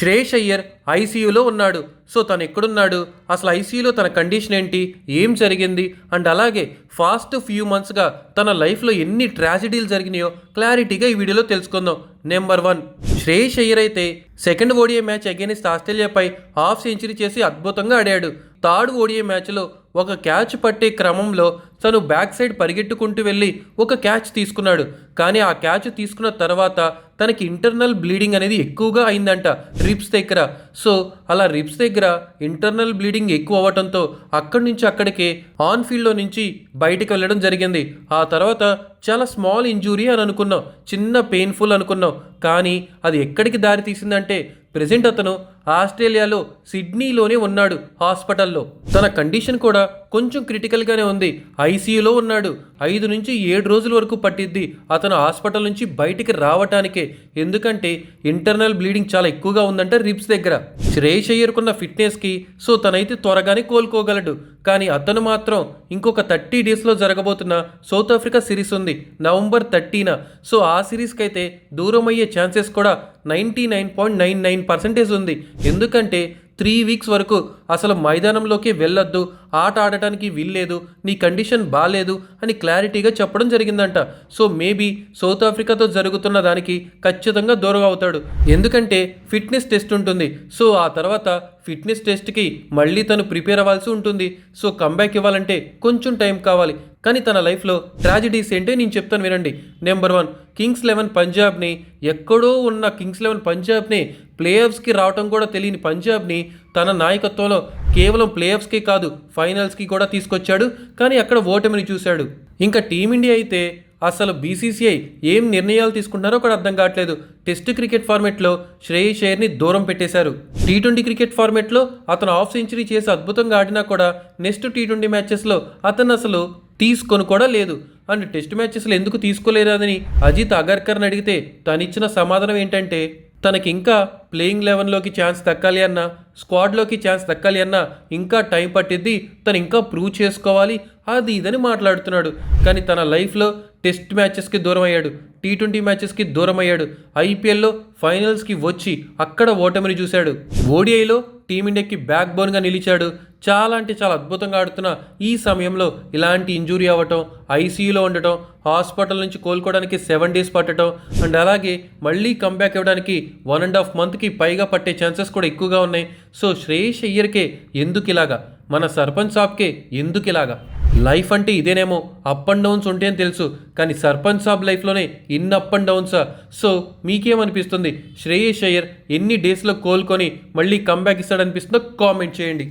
శ్రేష్ అయ్యర్ ఐసీయూలో ఉన్నాడు. సో తను ఎక్కడున్నాడు? అసలు ఐసీయూలో తన కండిషన్ ఏంటి? ఏం జరిగింది? అండ్ అలాగే ఫాస్ట్ ఫ్యూ మంత్స్గా తన లైఫ్లో ఎన్ని ట్రాజిడీలు జరిగినాయో క్లారిటీగా ఈ వీడియోలో తెలుసుకుందాం. నెంబర్ వన్ శ్రేష్ అయ్యర్ అయితే సెకండ్ ఓడిఏ మ్యాచ్ అగేనిస్ట్ ఆస్ట్రేలియాపై హాఫ్ సెంచరీ చేసి అద్భుతంగా ఆడాడు. థర్డ్ ఓడిఏ మ్యాచ్లో ఒక క్యాచ్ పట్టే క్రమంలో తను బ్యాక్ సైడ్ పరిగెట్టుకుంటూ వెళ్ళి ఒక క్యాచ్ తీసుకున్నాడు. కానీ ఆ క్యాచ్ తీసుకున్న తర్వాత తనకి ఇంటర్నల్ బ్లీడింగ్ అనేది ఎక్కువగా అయిందంట రిప్స్ దగ్గర. సో అలా రిప్స్ దగ్గర ఇంటర్నల్ బ్లీడింగ్ ఎక్కువ అవ్వటంతో అక్కడి నుంచి అక్కడికే ఆన్ ఫీల్డ్లో నుంచి బయటికి వెళ్ళడం జరిగింది. ఆ తర్వాత చాలా స్మాల్ ఇంజూరీ అని అనుకున్నాం. చిన్న పెయిన్ఫుల్ అనుకున్నాం. కానీ అది ఎక్కడికి దారి తీసిందంటే ప్రజెంట్ అతను ఆస్ట్రేలియాలో సిడ్నీలోనే ఉన్నాడు హాస్పిటల్లో. తన కండిషన్ కూడా కొంచెం క్రిటికల్గానే ఉంది. ఐసీయూలో ఉన్నాడు. ఐదు నుంచి ఏడు రోజుల వరకు పట్టిద్ది. అతను హాస్పిటల్ నుంచి బయటికి రావటానికే. ఎందుకంటే ఇంటర్నల్ బ్లీడింగ్ చాలా ఎక్కువగా ఉందంటే రిబ్స్ దగ్గర. శ్రేష్ అయ్యర్కున్న ఫిట్నెస్కి సో తనైతే త్వరగానే కోలుకోగలడు. కానీ అతను మాత్రం ఇంకొక థర్టీ డేస్లో జరగబోతున్న సౌత్ ఆఫ్రికా సిరీస్ ఉంది. November thirteen. సో ఆ సిరీస్కి అయితే దూరం అయ్యే ఛాన్సెస్ కూడా ninety nine point nine nine percentage ఉంది. ఎందుకంటే త్రీ వీక్స్ వరకు అసలు మైదానంలోకి వెళ్ళొద్దు ఆట ఆడటానికి వీల్లేదు నీ కండిషన్ బాగాలేదు అని క్లారిటీగా చెప్పడం జరిగిందంట. సో మేబీ సౌత్ ఆఫ్రికాతో జరుగుతున్న దానికి ఖచ్చితంగా దూరం అవుతాడు. ఎందుకంటే ఫిట్నెస్ టెస్ట్ ఉంటుంది. సో ఆ తర్వాత ఫిట్నెస్ టెస్ట్కి మళ్ళీ తను ప్రిపేర్ అవ్వాల్సి ఉంటుంది. సో కంబ్యాక్ ఇవ్వాలంటే కొంచెం టైం కావాలి. కానీ తన లైఫ్లో ట్రాజిడీస్ ఏంటో నేను చెప్తాను వినండి. నెంబర్ వన్ కింగ్స్ లెవెన్ పంజాబ్ని ఎక్కడో ఉన్న కింగ్స్ లెవెన్ పంజాబ్ని ప్లేఆఫ్స్కి రావటం కూడా తెలియని పంజాబ్ని తన నాయకత్వంలో కేవలం ప్లేఆఫ్స్కి కాదు ఫైనల్స్కి కూడా తీసుకొచ్చాడు. కానీ అక్కడ ఓటమిని చూశాడు. ఇంకా టీమిండియా అయితే అసలు బీసీసీఐ ఏం నిర్ణయాలు తీసుకుంటున్నారో కూడా అర్థం కావట్లేదు. టెస్ట్ క్రికెట్ ఫార్మెట్లో శ్రేయస్ అయ్యర్ని దూరం పెట్టేశారు. టీ ట్వంటీ క్రికెట్ ఫార్మెట్లో అతను హాఫ్ సెంచరీ చేసి అద్భుతంగా ఆడినా కూడా నెక్స్ట్ టీ ట్వంటీ మ్యాచెస్లో అతను అసలు తీసుకొని కూడా లేదు. అండ్ టెస్ట్ మ్యాచెస్లో ఎందుకు తీసుకోలేదని అజిత్ అగర్కర్ని అడిగితే తనిచ్చిన సమాధానం ఏంటంటే తనకి ఇంకా ప్లేయింగ్ లెవెన్లోకి ఛాన్స్ దక్కాలి అన్నా స్క్వాడ్లోకి ఛాన్స్ దక్కాలి అన్నా ఇంకా టైం పట్టిద్ది తను ఇంకా ప్రూవ్ చేసుకోవాలి అది ఇదని మాట్లాడుతున్నాడు. కానీ తన లైఫ్లో టెస్ట్ మ్యాచెస్కి దూరం అయ్యాడు టీ ట్వంటీ మ్యాచెస్కి దూరం అయ్యాడు ఐపీఎల్లో ఫైనల్స్కి వచ్చి అక్కడ ఓటమిని చూశాడు. ఓడిఐలో టీమిండియాకి బ్యాక్ బోన్గా నిలిచాడు. చాలా అంటే చాలా అద్భుతంగా ఆడుతున్న ఈ సమయంలో ఇలాంటి ఇంజురీ అవ్వటం ఐసీయూలో ఉండటం హాస్పిటల్ నుంచి కోలుకోవడానికి సెవెన్ డేస్ పట్టడం అండ్ అలాగే మళ్ళీ కంబ్యాక్ ఇవ్వడానికి వన్ అండ్ హాఫ్ మంత్కి పైగా పట్టే ఛాన్సెస్ కూడా ఎక్కువగా ఉన్నాయి. సో శ్రేయస్ అయ్యర్కే ఎందుకు ఇలాగా? మన సర్పంచ్ సాబ్కే ఎందుకు ఇలాగా? లైఫ్ అంటే ఇదేనేమో అప్ అండ్ డౌన్స్ ఉంటే అని తెలుసు కానీ సర్పంచ్ సాబ్ లైఫ్లోనే ఇన్ని అప్ అండ్ డౌన్సా? సో మీకేమనిపిస్తుంది? శ్రేయస్ అయ్యర్ ఎన్ని డేస్లో కోలుకొని మళ్ళీ కంబ్యాక్ ఇస్తాడనిపిస్తుందో కామెంట్ చేయండి.